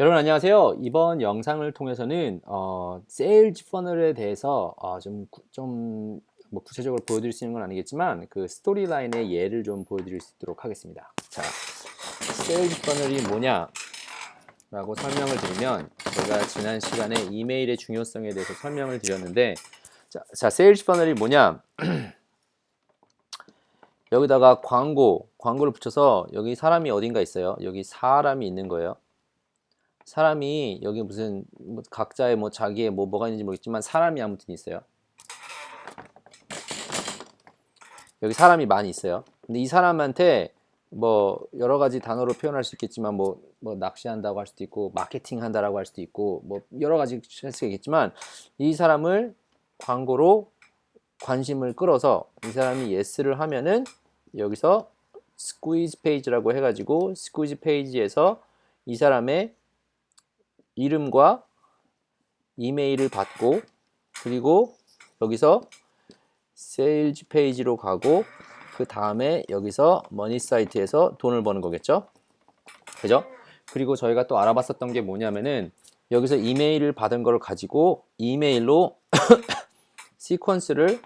여러분 안녕하세요. 이번 영상을 통해서는 어, 세일즈 퍼널에 대해서 어, 좀, 구- 좀, 뭐 구체적으로 보여드릴 수 있는 건 아니겠지만 그 스토리라인의 예를 좀 보여드릴 수 있도록 하겠습니다. 자, 세일즈 퍼널이 뭐냐? 라고 설명을 드리면 제가 지난 시간에 이메일의 중요성에 대해서 설명을 드렸는데 자, 자 세일즈 퍼널이 뭐냐? 여기다가 광고, 광고를 붙여서 여기 사람이 어딘가 있어요. 여기 사람이 있는 거예요. 사람이 여기 무슨 뭐 각자의 뭐 자기의 뭐 뭐가 있는지 모르겠지만 사람이 아무튼 있어요. 여기 사람이 많이 있어요. 근데 이 사람한테 뭐 여러 가지 단어로 표현할 수 있겠지만 뭐, 뭐 낚시한다고 할 수도 있고 마케팅 한다라고 할 수도 있고 뭐 여러 가지 할수 있겠지만 이 사람을 광고로 관심을 끌어서 이 사람이 예스를 하면은 여기서 스퀴즈 페이지라고 해가지고 스퀴즈 페이지에서 이 사람의 이름과 이메일을 받고 그리고 여기서 세일즈 페이지로 가고 그 다음에 여기서 머니 사이트에서 돈을 버는 거겠죠? 그죠? 그리고 저희가 또 알아봤었던 게 뭐냐면은 여기서 이메일을 받은 걸 가지고 이메일로 시퀀스를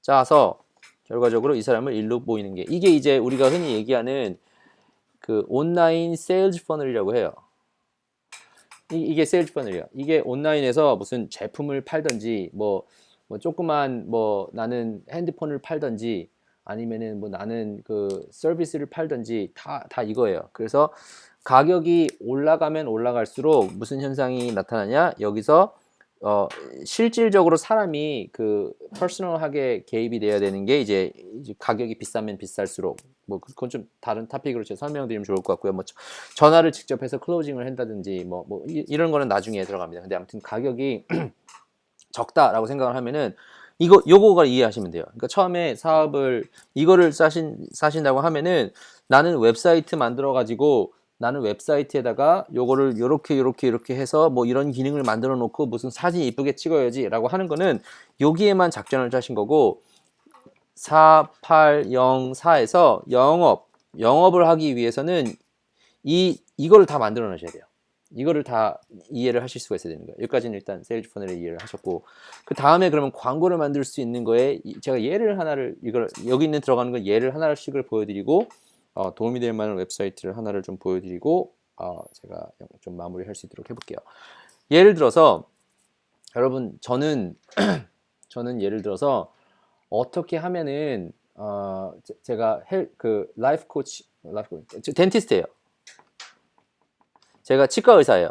짜서 결과적으로 이 사람을 일로 보이는 게. 이게 이제 우리가 흔히 얘기하는 그 온라인 세일즈 퍼널이라고 해요 이, 게 세일즈 퍼널이야. 이게 온라인에서 무슨 제품을 팔던지 뭐, 뭐 조그만 뭐 나는 핸드폰을 팔던지 아니면은 뭐 나는 그 서비스를 팔던지 다, 다 이거예요. 그래서 가격이 올라가면 올라갈수록 무슨 현상이 나타나냐? 여기서 어, 실질적으로 사람이 그 퍼스널하게 개입이 돼야 되는 게 이제, 이제 가격이 비싸면 비쌀수록 뭐 그건 좀 다른 토픽으로 제가 설명드리면 좋을 것 같고요. 뭐 저- 전화를 직접 해서 클로징을 한다든지 뭐, 뭐 이- 이런 거는 나중에 들어갑니다. 근데 아무튼 가격이 적다라고 생각을 하면은 이거 요거가 이해하시면 돼요. 그러니까 처음에 사업을 이거를 사신 사신다고 하면은 나는 웹사이트 만들어 가지고 나는 웹사이트에다가 요거를 요렇게 요렇게 요렇게 해서 뭐 이런 기능을 만들어 놓고 무슨 사진 이쁘게 찍어야지 라고 하는 거는 여기에만 작전을 짜신 거고 4804에서 영업 영업을 하기 위해서는 이 이거를 다 만들어 놓으셔야 돼요. 이거를 다 이해를 하실 수가 있어야 되는 거예요. 여기까지는 일단 세일즈 퍼널의 이해를 하셨고 그 다음에 그러면 광고를 만들 수 있는 거에 이- 제가 예를 하나를 이걸 여기 있는 들어가는 건 예를 하나씩을 보여드리고 어, 도움이 될 만한 웹사이트를 하나를 좀 보여드리고 어, 제가 좀 마무리할 수 있도록 해볼게요. 예를 들어서 여러분 저는 저는 예를 들어서 어떻게 하면은 어, 제- 제가 헬, 그 라이프 코치 라이프 코치 저 덴티스트예요. 제가 치과 의사예요.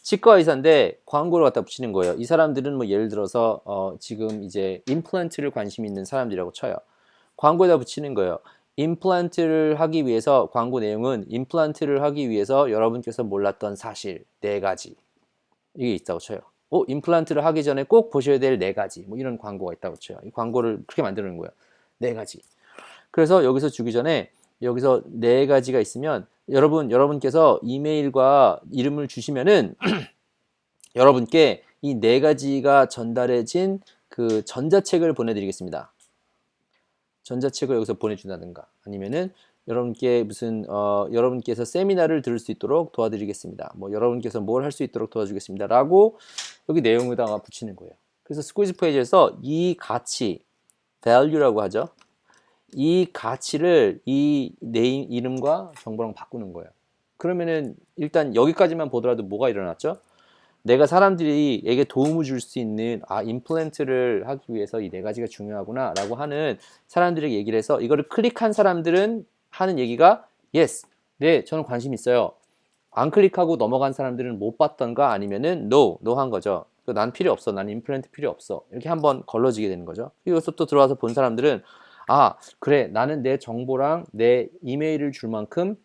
치과 의사인데 광고를 갖다 붙이는 거예요. 이 사람들은 뭐 예를 들어서 어, 지금 이제 임플란트를 관심 있는 사람들이라고 쳐요. 광고에다 붙이는 거예요. 임플란트를 하기 위해서 광고 내용은 임플란트를 하기 위해서 여러분께서 몰랐던 사실 네 가지 이게 있다고 쳐요. 어, 임플란트를 하기 전에 꼭 보셔야 될 네 가지 뭐 이런 광고가 있다고 쳐요. 이 광고를 그렇게 만드는 거예요. 네 가지. 그래서 여기서 주기 전에 여기서 네 가지가 있으면 여러분 여러분께서 이메일과 이름을 주시면은 여러분께 이 네 가지가 전달해진 그 전자책을 보내드리겠습니다. 전자책을 여기서 보내준다든가 아니면은 여러분께 무슨 어, 여러분께서 세미나를 들을 수 있도록 도와드리겠습니다. 뭐 여러분께서 뭘 할 수 있도록 도와주겠습니다라고 여기 내용에다가 붙이는 거예요. 그래서 스퀴즈 페이지에서 이 가치 value라고 하죠. 이 가치를 이 네임 이름과 정보랑 바꾸는 거예요. 그러면은 일단 여기까지만 보더라도 뭐가 일어났죠? 내가 사람들이에게 도움을 줄 수 있는 아 임플란트를 하기 위해서 이 네 가지가 중요하구나라고 하는 사람들에게 얘기를 해서 이거를 클릭한 사람들은 하는 얘기가 yes, 네, 저는 관심 있어요. 안 클릭하고 넘어간 사람들은 못 봤던가 아니면은 no, no 한 거죠. 그난 필요 없어, 난 임플란트 필요 없어. 이렇게 한번 걸러지게 되는 거죠. 여기서 또 들어와서 본 사람들은 아 그래, 나는 내 정보랑 내 이메일을 줄 만큼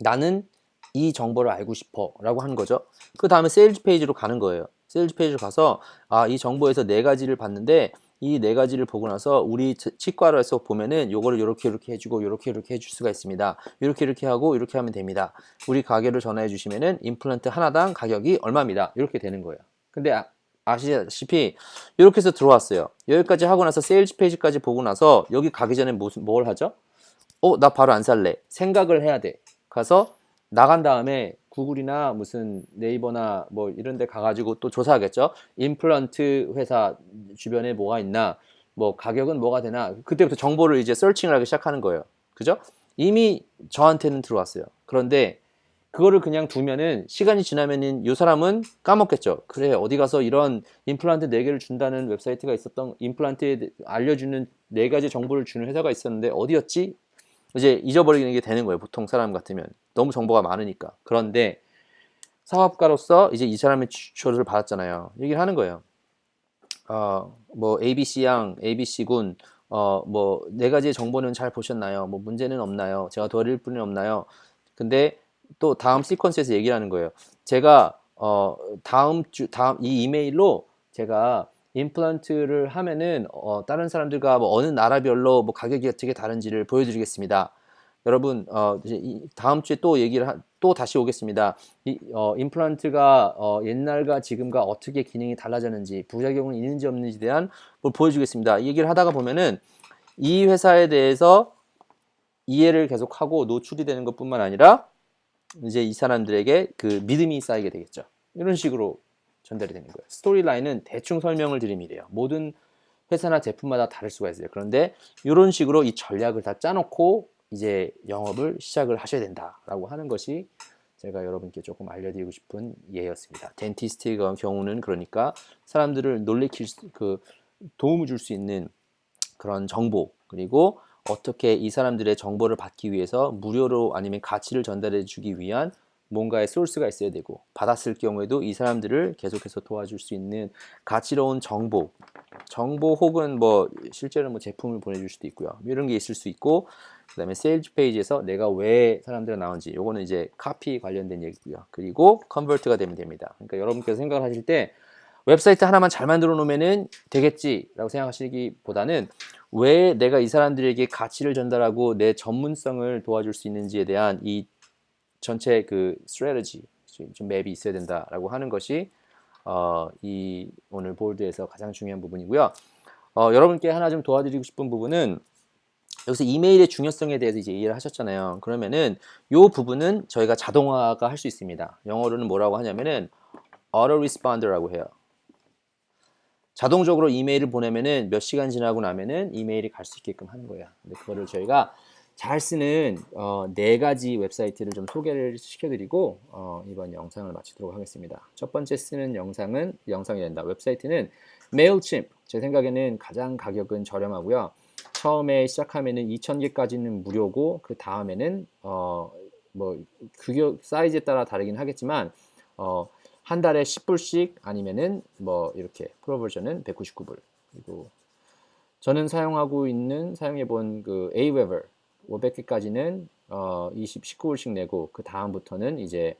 나는 이 정보를 알고 싶어 라고 하는 거죠. 그 다음에 세일즈 페이지로 가는 거예요. 세일즈 페이지로 가서 아, 이 정보에서 네 가지를 봤는데 이 네 가지를 보고 나서 우리 치- 치과로서 보면은 요거를 요렇게 요렇게 해주고 요렇게 요렇게 해줄 수가 있습니다. 요렇게 이렇게 하고 이렇게 하면 됩니다. 우리 가게로 전화해 주시면은 임플란트 하나당 가격이 얼마입니다. 이렇게 되는 거예요. 근데 아, 아시다시피 이렇게 해서 들어왔어요. 여기까지 하고 나서 세일즈 페이지까지 보고 나서 여기 가기 전에 무슨 뭘 하죠? 어, 나 바로 안 살래. 생각을 해야 돼. 가서 나간 다음에 구글이나 무슨 네이버나 뭐 이런 데 가가지고 또 조사하겠죠. 임플란트 회사 주변에 뭐가 있나, 뭐 가격은 뭐가 되나, 그때부터 정보를 이제 서칭을 하기 시작하는 거예요. 그죠? 이미 저한테는 들어왔어요. 그런데 그거를 그냥 두면은 시간이 지나면은 이 사람은 까먹겠죠. 그래 어디 가서 이런 임플란트 4개를 준다는 웹사이트가 있었던 임플란트에 알려주는 네 가지 정보를 주는 회사가 있었는데 어디였지? 이제 잊어버리는 게 되는 거예요. 보통 사람 같으면 너무 정보가 많으니까. 그런데 사업가로서 이제 이 사람의 추천을 받았잖아요. 얘기를 하는 거예요. 어, 뭐 ABC 양, ABC 군, 어, 뭐 네 가지의 정보는 잘 보셨나요? 뭐 문제는 없나요? 제가 도와드릴 분은 없나요? 근데 또 다음 시퀀스에서 얘기를 하는 거예요. 제가 어, 다음 주 다음 이 이메일로 제가 임플란트를 하면은 어, 다른 사람들과 뭐 어느 나라별로 뭐 가격이 어떻게 다른지를 보여드리겠습니다. 여러분 어, 다음 주에 또 얘기를 하, 또 다시 오겠습니다. 이 어, 임플란트가 어, 옛날과 지금과 어떻게 기능이 달라졌는지 부작용은 있는지 없는지에 대한 뭘 보여주겠습니다. 이 얘기를 하다가 보면은 이 회사에 대해서 이해를 계속하고 노출이 되는 것뿐만 아니라 이제 이 사람들에게 그 믿음이 쌓이게 되겠죠. 이런 식으로 전달이 되는 거예요. 스토리 라인은 대충 설명을 드리면 이래요. 모든 회사나 제품마다 다를 수가 있어요. 그런데 이런 식으로 이 전략을 다 짜놓고 이제 영업을 시작을 하셔야 된다라고 하는 것이 제가 여러분께 조금 알려드리고 싶은 예였습니다. 덴티스트의 경우는 그러니까 사람들을 놀래킬 수, 그 도움을 줄 수 있는 그런 정보 그리고 어떻게 이 사람들의 정보를 받기 위해서 무료로 아니면 가치를 전달해 주기 위한 뭔가의 소스가 있어야 되고 받았을 경우에도 이 사람들을 계속해서 도와줄 수 있는 가치로운 정보 정보 혹은 뭐 실제로 뭐 제품을 보내줄 수도 있고요 이런 게 있을 수 있고 그 다음에 세일즈 페이지에서 내가 왜 사람들이 나온지 요거는 이제 카피 관련된 얘기고요 그리고 컨버트가 되면 됩니다 그러니까 여러분께서 생각을 하실 때 웹사이트 하나만 잘 만들어 놓으면은 되겠지라고 생각하시기보다는 왜 내가 이 사람들에게 가치를 전달하고 내 전문성을 도와줄 수 있는지에 대한 이 전체 그 스트레터지 좀 맵이 있어야 된다라고 하는 것이 어, 이 오늘 보드에서 가장 중요한 부분이고요. 어, 여러분께 하나 좀 도와드리고 싶은 부분은 여기서 이메일의 중요성에 대해서 이제 이해를 하셨잖아요. 그러면은 이 부분은 저희가 자동화가 할 수 있습니다. 영어로는 뭐라고 하냐면은 autorespond라고 해요. 자동적으로 이메일을 보내면은 몇 시간 지나고 나면은 이메일이 갈 수 있게끔 하는 거예요. 근데 그거를 저희가 잘 쓰는 어, 네 가지 웹사이트를 좀 소개를 시켜드리고 어, 이번 영상을 마치도록 하겠습니다. 첫 번째 쓰는 영상은 영상이 된다. 웹사이트는 메일침프. 제 생각에는 가장 가격은 저렴하고요. 처음에 시작하면은 2,000개까지는 무료고 그 다음에는 어, 뭐 규격 사이즈에 따라 다르긴 하겠지만 어, 한 달에 10불씩 아니면은 뭐 이렇게 프로 버전은 199불. 그리고 저는 사용하고 있는 사용해 본 그 Aweber 500개까지는 어 20, 19불씩 내고 그 다음부터는 이제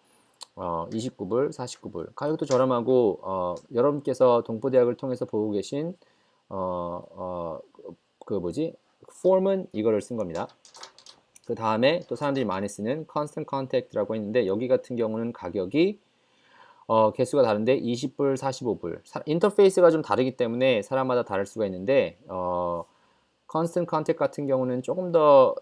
어 29불, 49불 가격도 저렴하고 어 여러분께서 동포대학을 통해서 보고 계신 어 어 그 뭐지 폼은 이거를 쓴 겁니다. 그 다음에 또 사람들이 많이 쓰는 Constant Contact라고 했는데 여기 같은 경우는 가격이 어, 개수가 다른데 20불, 45불. 사, 인터페이스가 좀 다르기 때문에 사람마다 다를 수가 있는데 어, Constant Contact 같은 경우는 조금 더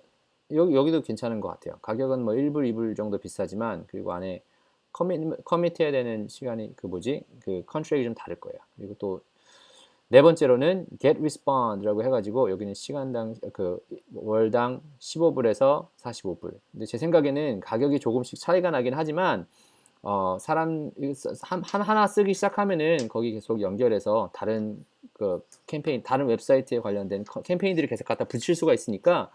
여기, 여기도 괜찮은 것 같아요. 가격은 뭐 1불, 2불 정도 비싸지만 그리고 안에 커밋, 커밋해야 되는 시간이 그 뭐지? 그 컨트랙이 좀 다를 거예요. 그리고 또 네 번째로는 get respond라고 해가지고 여기는 시간당 그 월당 15불에서 45불. 근데 제 생각에는 가격이 조금씩 차이가 나긴 하지만 어 사람 한, 하나 쓰기 시작하면은 거기 계속 연결해서 다른 그 캠페인 다른 웹사이트에 관련된 캠페인들을 계속 갖다 붙일 수가 있으니까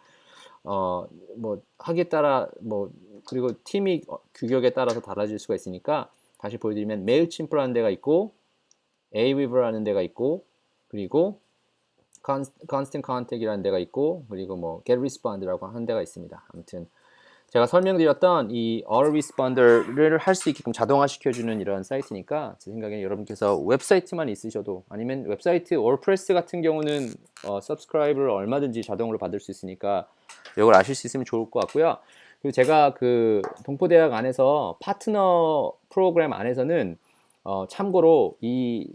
어 뭐 하기에 따라 뭐 그리고 팀이 규격에 따라서 달라질 수가 있으니까 다시 보여드리면 메일침프라는 데가 있고 Aweaver라는 데가 있고 그리고 Constant Contact이라는 데가 있고 그리고 뭐 Get Respond라고 하는 데가 있습니다. 아무튼 제가 설명드렸던 이 autorespond를 할 수 있게끔 자동화 시켜주는 이런 사이트니까 제 생각에는 여러분께서 웹사이트만 있으셔도 아니면 웹사이트 월프레스 같은 경우는 어, 서브스크라이브를 얼마든지 자동으로 받을 수 있으니까 이걸 아실 수 있으면 좋을 것 같고요. 그리고 제가 그 동포대학 안에서 파트너 프로그램 안에서는 어, 참고로 이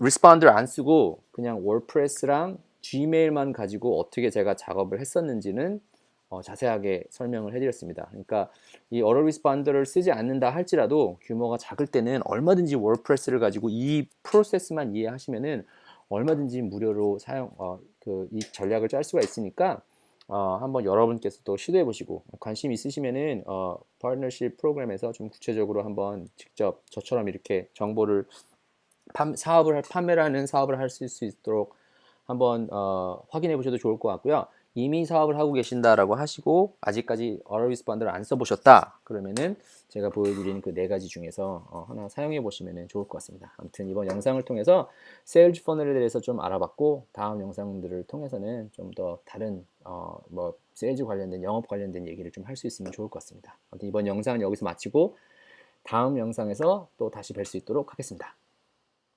리스폰더를 안 쓰고 그냥 월프레스랑 gmail만 가지고 어떻게 제가 작업을 했었는지는 어, 자세하게 설명을 해드렸습니다. 그러니까 이 어로 리스폰더를 쓰지 않는다 할지라도 규모가 작을 때는 얼마든지 워드프레스를 가지고 이 프로세스만 이해하시면은 얼마든지 무료로 사용 어, 그 이 전략을 짤 수가 있으니까 어, 한번 여러분께서 또 시도해 보시고 관심 있으시면은 어, 파트너십 프로그램에서 좀 구체적으로 한번 직접 저처럼 이렇게 정보를 판- 사업을 할- 판매를 하는 사업을 할수 있도록 한번 어, 확인해 보셔도 좋을 것 같고요. 이미 사업을 하고 계신다라고 하시고 아직까지 어로리스펀드를 안 써보셨다 그러면은 제가 보여드리는 그네 가지 중에서 어, 하나 사용해 보시면 좋을 것 같습니다. 아무튼 이번 영상을 통해서 세일즈 퍼널에 대해서 좀 알아봤고 다음 영상들을 통해서는 좀 더 다른 어, 뭐 세일즈 관련된 영업 관련된 얘기를 좀 할 수 있으면 좋을 것 같습니다. 아무튼 이번 영상은 여기서 마치고 다음 영상에서 또 다시 뵐 수 있도록 하겠습니다.